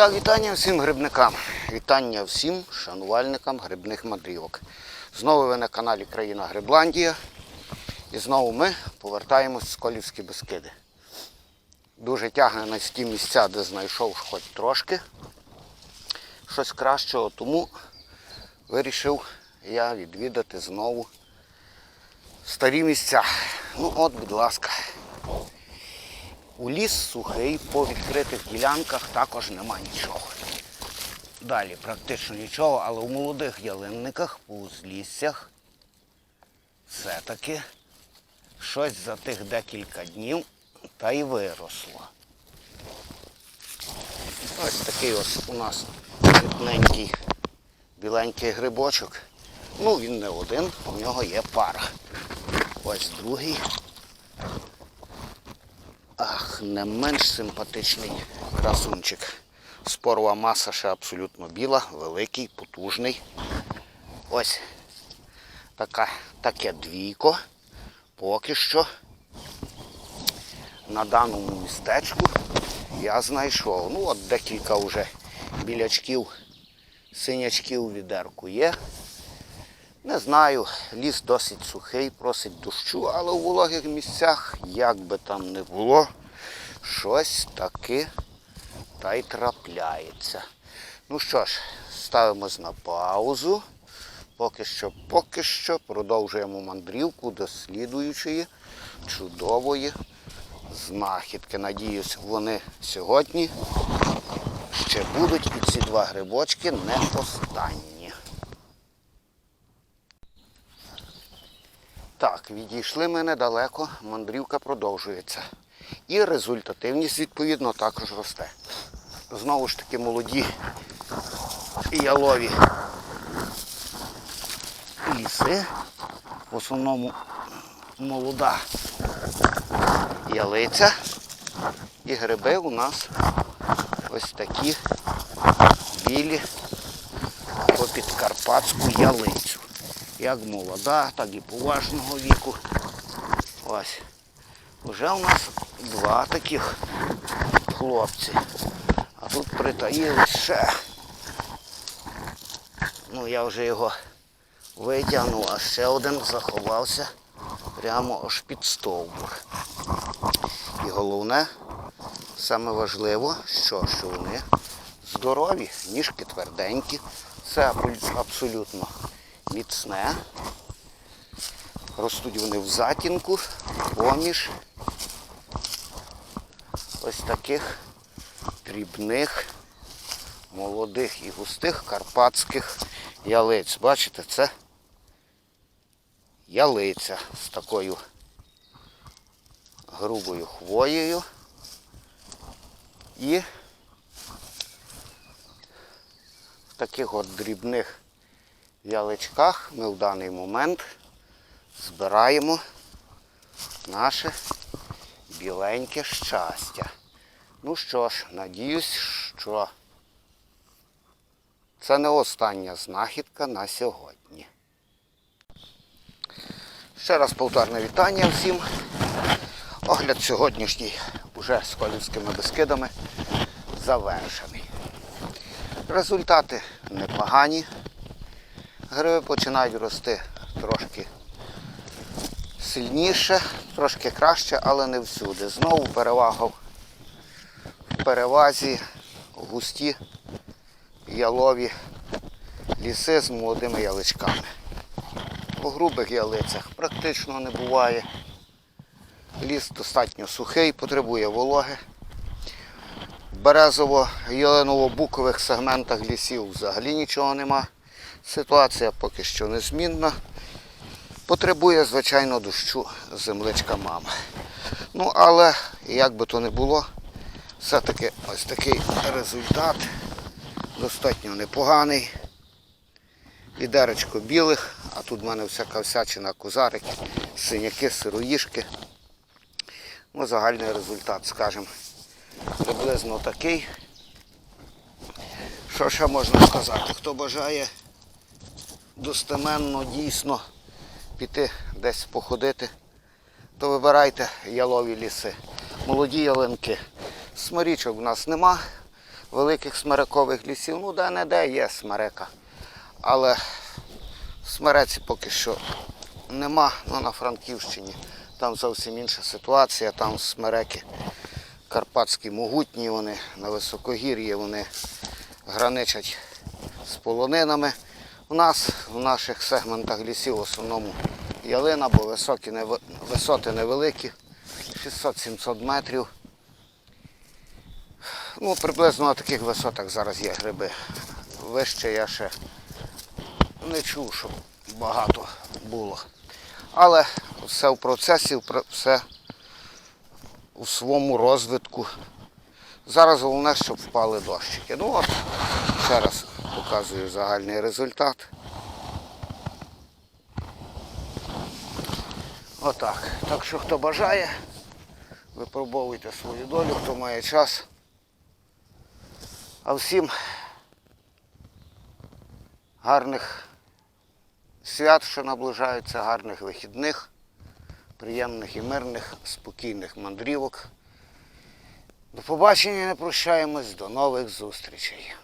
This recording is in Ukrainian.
Так, вітання всім грибникам. Вітання всім шанувальникам грибних мандрівок. Знову ви на каналі Країна Грибландія. І знову ми повертаємось з Колівські Бескиди. Дуже тягне на ті місця, де знайшов хоч трошки щось кращого, тому вирішив я відвідати знову старі місця. Ну от, будь ласка. У ліс сухий, по відкритих ділянках також нема нічого. Далі практично нічого, але у молодих ялинниках, по узліссях все-таки щось за тих декілька днів та й виросло. Ось такий ось у нас крупненький біленький грибочок. Ну, він не один, у нього є пара. Ось другий. Ах, не менш симпатичний красунчик. Спорова маса ще абсолютно біла, великий, потужний. Ось така, таке двійко. Поки що на даному містечку я знайшов. Ну от декілька вже білячків, синячків відерку є. Не знаю, ліс досить сухий, просить дощу, але у вологих місцях, як би там не було, щось таки та й трапляється. Ну що ж, ставимось на паузу. Поки що, поки що продовжуємо мандрівку до слідуючої чудової знахідки. Надіюсь, вони сьогодні ще будуть і ці два грибочки не останні. Так, відійшли ми недалеко, мандрівка продовжується. І результативність, відповідно, також росте. Знову ж таки молоді ялові ліси. В основному молода ялиця. І гриби у нас ось такі білі по підкарпатську ялицю. Як молода, так і поважного віку. Ось. Уже у нас два таких хлопці. А тут притаїлись ще. Ну я вже його витягнув, а ще один заховався прямо аж під стовбур. І головне, саме важливо, що, що вони здорові, ніжки тверденькі, абсолютно- абсолютно міцне. Ростуть вони в затінку, поміж ось таких дрібних, молодих і густих карпатських ялиць. Бачите, це ялиця з такою грубою хвоєю. І в таких от дрібних яличках ми в даний момент збираємо наше біленьке щастя. Ну що ж, надіюсь, що це не остання знахідка на сьогодні. Ще раз повторне вітання всім. Огляд сьогоднішній уже з колівськими безкидами завершений. Результати непогані. Гриби починають рости трошки сильніше, трошки краще, але не всюди. Знову перевага в перевазі густі ялові ліси з молодими яличками. По грубих ялицях практично не буває. Ліс достатньо сухий, потребує вологи. В березово-ялиново-букових сегментах лісів взагалі нічого нема. Ситуація поки що незмінна. Потребує, звичайно, дощу земличка мама. Ну, але як би то не було, все-таки ось такий результат достатньо непоганий. Відеречко білих, а тут в мене всяка всячина козарики, синяки, сироїшки. Ну, загальний результат, скажімо, приблизно такий. Що ще можна сказати? Хто бажає достеменно, дійсно піти десь походити, то вибирайте ялові ліси. Молоді ялинки. Сморічок в нас нема. великих смерекових лісів. Ну, де-не-де є смерека. Але смереці поки що нема. Ну, на Франківщині там зовсім інша ситуація. Там смереки карпатські могутні, вони на високогір'ї, вони граничать з полонинами. У нас в наших сегментах лісів в основному ялина, бо високі, висоти невеликі, 600-700 метрів. Ну, приблизно на таких висотах зараз є гриби. Вище я ще не чув, щоб багато було. Але все в процесі, все у своєму розвитку. Зараз головне, щоб впали дощики. Ну от, ще раз показую загальний результат. Отак. Так що хто бажає, випробовуйте свою долю, хто має час. А всім гарних свят, що наближаються, гарних вихідних, приємних і мирних, спокійних мандрівок. До побачення, не прощаємось, до нових зустрічей.